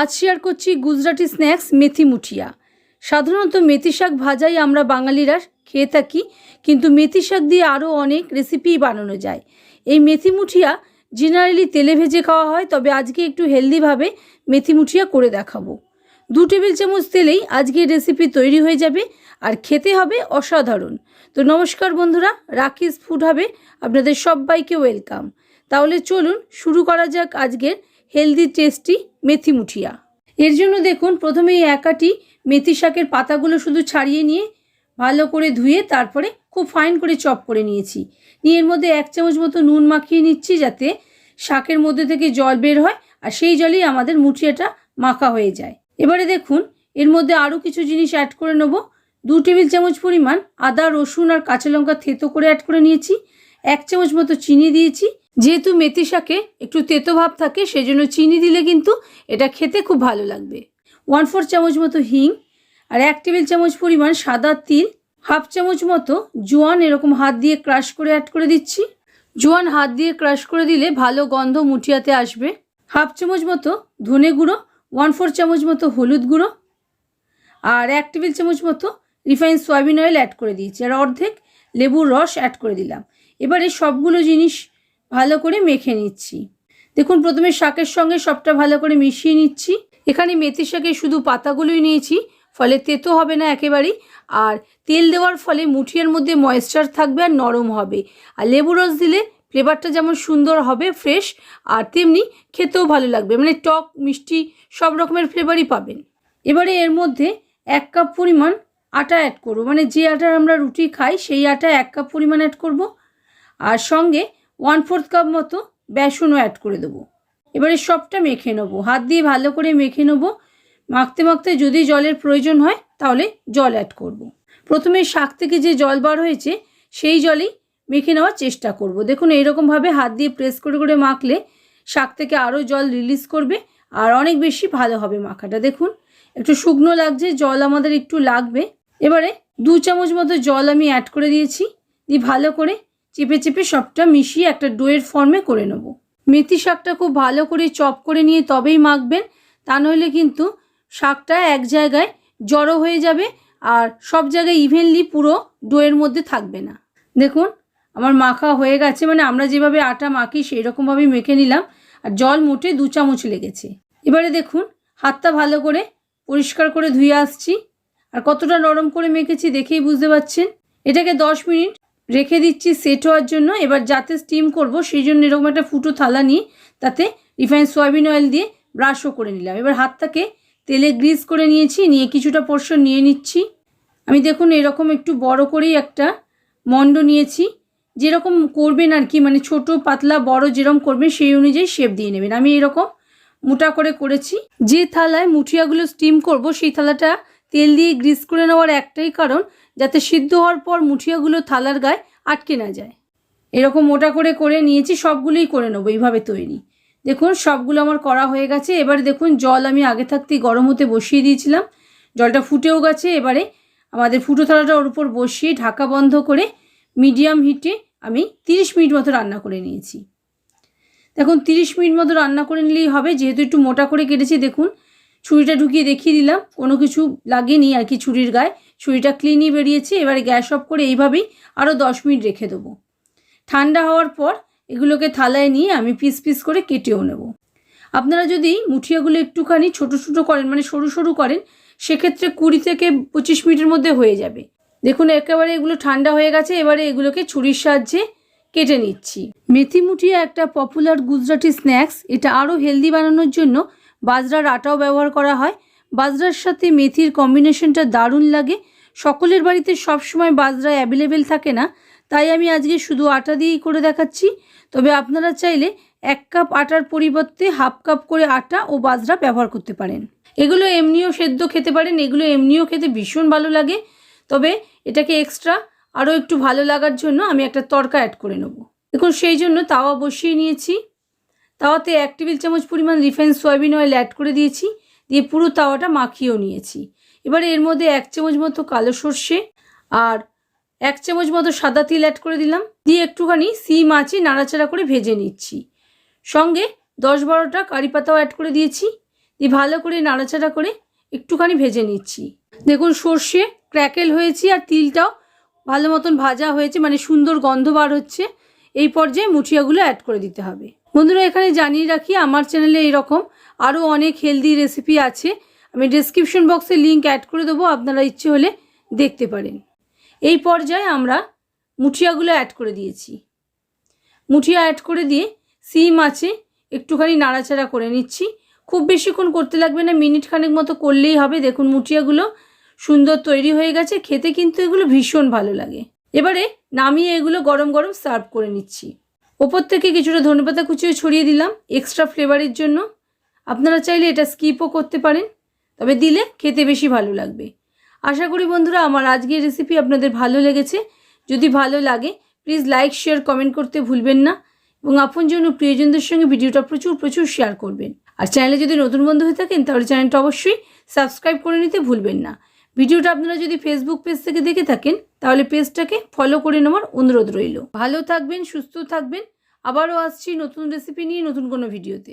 আজ শেয়ার করছি গুজরাটি স্ন্যাক্স মেথি মুঠিয়া। সাধারণত মেথি শাক ভাজাই আমরা বাঙালিরা খেয়ে থাকি, কিন্তু মেথি শাক দিয়ে আরও অনেক রেসিপি বানানো যায়। এই মেথি মুঠিয়া জেনারেলি তেলে ভেজে খাওয়া হয়, তবে আজকে একটু হেলদিভাবে মেথি মুঠিয়া করে দেখাবো। দু টেবিল চামচ তেলেই আজকের রেসিপি তৈরি হয়ে যাবে, আর খেতে হবে অসাধারণ। তো নমস্কার বন্ধুরা রাকিস ফুড হবে, আপনাদের সবাইকে ওয়েলকাম তাহলে চলুন শুরু করা যাক আজকের হেলদি টেস্টি মেথি মুঠিয়া। এর জন্য দেখুন প্রথমে এই একাটি মেথি শাকের পাতাগুলো শুধু ছাড়িয়ে নিয়ে ভালো করে ধুয়ে তারপরে খুব ফাইন করে চপ করে নিয়েছি। নিয়ে এর মধ্যে এক চামচ মতো নুন মাখিয়ে নিচ্ছি যাতে শাকের মধ্যে থেকে জল বের হয় আর সেই জলেই আমাদের মুঠিয়াটা মাখা হয়ে যায়। এবারে দেখুন, এর মধ্যে আরও কিছু জিনিস অ্যাড করে নেব। দু টেবিল চামচ পরিমাণ আদা, রসুন আর কাঁচা লঙ্কা থেতো করে অ্যাড করে নিয়েছি। এক চামচ মতো চিনি দিয়েছি। যেহেতু মেথি শাকে একটু তেতো ভাব থাকে, সেজন্য চিনি দিলে কিন্তু এটা খেতে খুব ভালো লাগবে। ওয়ান ফোর চামচ মতো হিং আর এক টেবিল চামচ পরিমাণ সাদা তিল। হাফ চামচ মতো জোয়ান এরকম হাত দিয়ে ক্রাশ করে অ্যাড করে দিচ্ছি। জোয়ান হাত দিয়ে ক্রাশ করে দিলে ভালো গন্ধ মুঠিয়াতে আসবে। হাফ চামচ মতো ধনে গুঁড়ো, ওয়ান ফোর চামচ মতো হলুদ গুঁড়ো আর এক টেবিল চামচ মতো রিফাইন সয়াবিন অয়েল অ্যাড করে দিয়েছি। আর অর্ধেক লেবুর রস অ্যাড করে দিলাম। এবারে সবগুলো জিনিস ভালো করে মেখে নিচ্ছি। দেখুন, প্রথমে শাকের সঙ্গে সবটা ভালো করে মিশিয়ে নিচ্ছি। এখানে মেথি শাকের শুধু পাতাগুলোই নিয়েছি, ফলে তেতো হবে না একেবারেই। আর তেল দেওয়ার ফলে মুঠিয়ার মধ্যে ময়েশ্চার থাকবে আর নরম হবে। আর লেবু রস দিলে ফ্লেভারটা যেমন সুন্দর হবে ফ্রেশ আর তেমনি খেতেও ভালো লাগবে। মানে টক, মিষ্টি, সব রকমের ফ্লেভারই পাবেন। এবারে এর মধ্যে এক কাপ পরিমাণ আটা অ্যাড করব। মানে যে আটার আমরা রুটি খাই, সেই আটা এক কাপ পরিমাণ অ্যাড করব। আর সঙ্গে ওয়ান ফোর্থ কাপ মতো বেসনও অ্যাড করে দেবো। এবারে সবটা মেখে নেব। হাত দিয়ে ভালো করে মেখে নেব। মাখতে মাখতে যদি জলের প্রয়োজন হয়, তাহলে জল অ্যাড করব। প্রথমে শাক থেকে যে জল বার হয়েছে, সেই জলেই মেখে নেওয়ার চেষ্টা করব। দেখুন, এইরকমভাবে হাত দিয়ে প্রেস করে করে মাখলে শাক থেকে আরও জল রিলিজ করবে আর অনেক বেশি ভালো হবে মাখাটা। দেখুন, একটু শুকনো লাগছে, জল আমাদের একটু লাগবে। এবারে দু চামচ মতো জল আমি অ্যাড করে দিয়েছি। দিয়ে ভালো করে চেপে চেপে সবটা মিশিয়ে একটা ডোয়ের ফর্মে করে নেব। মেথি শাকটা খুব ভালো করে চপ করে নিয়ে তবেই মাখবেন, তা নইলে কিন্তু শাকটা এক জায়গায় জড়ো হয়ে যাবে আর সব জায়গায় ইভেনলি পুরো ডোয়ের মধ্যে থাকবে না। দেখুন, আমার মাখা হয়ে গেছে মানে আমরা যেভাবে আটা মাখি সেই রকমভাবেই মেখে নিলাম আর জল মোটে দু চামচ লেগেছে। এবারে দেখুন, হাতটা ভালো করে পরিষ্কার করে ধুয়ে আসছি। আর কতটা নরম করে মেখেছি দেখেই বুঝতে পারছেন এটাকে দশ মিনিট রেখে দিচ্ছি সেট হওয়ার জন্য। এবার যাতে স্টিম করব, সেই জন্য এরকম একটা ফুটো থালা নিয়ে তাতে রিফাইন সয়াবিন অয়েল দিয়ে ব্রাশও করে নিলাম। এবার হাতটাকে তেলে গ্রিস করে নিয়েছি, নিয়ে কিছুটা পোর্শন নিয়ে নিচ্ছি। আমি দেখুন এরকম একটু বড় করেই একটা মন্ড নিয়েছি। যেরকম করবেন আর কি মানে ছোট, পাতলা, বড় যেরকম করবেন সেই অনুযায়ী শেপ দিয়ে নেবেন। আমি এরকম মোটা করে করেছি। যে থালায় মুঠিয়াগুলো স্টিম করব, সেই থালাটা তেল দিয়ে গ্রিস করে নেওয়ার একটাই কারণ, যাতে সিদ্ধ হওয়ার পর মুঠিয়াগুলো থালার গায়ে আটকে না যায়। এরকম মোটা করে করে নিয়েছি, সবগুলোই করে নেব এইভাবে তৈরি। দেখুন, সবগুলো আমার করা হয়ে গেছে। এবারে দেখুন, জল আমি আগে থাকতেই গরম হতে বসিয়ে দিয়েছিলাম। জলটা ফুটেও গেছে। এবারে আমাদের ফুটো থালাটা ওর উপর বসিয়ে ঢাকা বন্ধ করে মিডিয়াম হিটে আমি তিরিশ মিনিট মতো রান্না করে নিয়েছি। দেখুন, তিরিশ মিনিট মতো রান্না করে নিলেই হবে। যেহেতু একটু মোটা করে কেটেছি, দেখুন ছুরিটা ঢুকিয়ে দেখিয়ে দিলাম, কোনো কিছু লাগেনি আর কি ছুরির গায়ে। ছুরিটা ক্লিনই বেরিয়েছে, এবারে গ্যাস অফ করে এইভাবেই আরও দশ মিনিট রেখে দেবো। ঠান্ডা হওয়ার পর এগুলোকে থালায় নিয়ে আমি পিস পিস করে কেটেও নেব। আপনারা যদি মুঠিয়াগুলো একটুখানি ছোট ছোট করেন মানে সরু সরু করেন, সেক্ষেত্রে কুড়ি থেকে পঁচিশ মিনিটের মধ্যে হয়ে যাবে। দেখুন, একেবারে এগুলো ঠান্ডা হয়ে গেছে, এবারে এগুলোকে ছুরির সাহায্যে কেটে নিচ্ছি। মেথি মুঠিয়া একটা পপুলার গুজরাটি স্ন্যাক্স এটা আরও হেলদি বানানোর জন্য বাজরার আটাও ব্যবহার করা হয়। বাজরার সাথে মেথির কম্বিনেশনটা দারুণ লাগে। সকলের বাড়িতে সবসময় বাজরা অ্যাভেলেবেল থাকে না। তাই আমি আজকে শুধু আটা দিয়েই করে দেখাচ্ছি। তবে আপনারা চাইলে এক কাপ আটার পরিবর্তে হাফ কাপ করে আটা ও বাজরা ব্যবহার করতে পারেন। এগুলো এমনিও সেদ্ধ খেতে পারেন, এগুলো এমনিও খেতে ভীষণ ভালো লাগে। তবে এটাকে এক্সট্রা আরও একটু ভালো লাগার জন্য আমি একটা তড়কা অ্যাড করে নেব। দেখুন, সেই জন্য তাওয়া বসিয়ে নিয়েছি। তাওয়াতে এক টেবিল চামচ পরিমাণ রিফাইন সয়াবিন অয়েল অ্যাড করে দিয়েছি, দিয়ে পুরো তাওয়াটা মাখিয়েও নিয়েছি। এবারে এর মধ্যে এক চামচ মতো কালো সর্ষে আর এক চামচ মতো সাদা তিল অ্যাড করে দিলাম, দিয়ে একটুখানি সিম আঁচে নাড়াচাড়া করে ভেজে নিচ্ছি। সঙ্গে দশ বারোটা কারি পাতাও অ্যাড করে দিয়েছি, দিয়ে ভালো করে নাড়াচাড়া করে একটুখানি ভেজে নিচ্ছি। দেখুন, সর্ষে ক্র্যাকেল হয়েছে আর তিলটাও ভালো মতন ভাজা হয়েছে মানে সুন্দর গন্ধ বার হচ্ছে। এই পর্যায়ে মুঠিয়াগুলো অ্যাড করে দিতে হবে। বন্ধুরা, এখানে জানিয়ে রাখি, আমার চ্যানেলে এরকম আরও অনেক হেলদি রেসিপি আছে। আমি ডেসক্রিপশন বক্সে লিঙ্ক অ্যাড করে দেবো, আপনারা ইচ্ছে হলে দেখতে পারেন। এই পর্যায়ে আমরা মুঠিয়াগুলো অ্যাড করে দিয়েছি। মুঠিয়া অ্যাড করে দিয়ে সিম আছে, একটুখানি নাড়াচাড়া করে নিচ্ছি। খুব বেশিক্ষণ করতে লাগবে না, মিনিট খানেক মতো করলেই হবে। দেখুন, মুঠিয়াগুলো সুন্দর তৈরি হয়ে গেছে, খেতে কিন্তু এগুলো ভীষণ ভালো লাগে। এবারে নামিয়ে এগুলো গরম গরম সার্ভ করে নিচ্ছি। ওপর থেকে কিছুটা ধনেপাতা কুচিও ছড়িয়ে দিলাম এক্সট্রা ফ্লেভারের জন্য। আপনারা চাইলে এটা স্কিপও করতে পারেন, তবে দিলে খেতে বেশি ভালো লাগবে। আশা করি বন্ধুরা, আমার আজকের রেসিপি আপনাদের ভালো লেগেছে। যদি ভালো লাগে প্লিজ লাইক শেয়ার কমেন্ট করতে ভুলবেন না। এবং আপনজন ও প্রিয়জনদের সঙ্গে ভিডিওটা প্রচুর প্রচুর শেয়ার করবেন। আর চ্যানেলে যদি নতুন বন্ধু হয়ে থাকেন, তাহলে চ্যানেলটা অবশ্যই সাবস্ক্রাইব করে নিতে ভুলবেন না। ভিডিওটা আপনারা যদি ফেসবুক পেজ থেকে দেখে থাকেন তাহলে পেজটাকে ফলো করে নেওয়ার অনুরোধ রইল। ভালো থাকবেন, সুস্থ থাকবেন। আবারও আসছি নতুন রেসিপি নিয়ে নতুন কোনো ভিডিওতে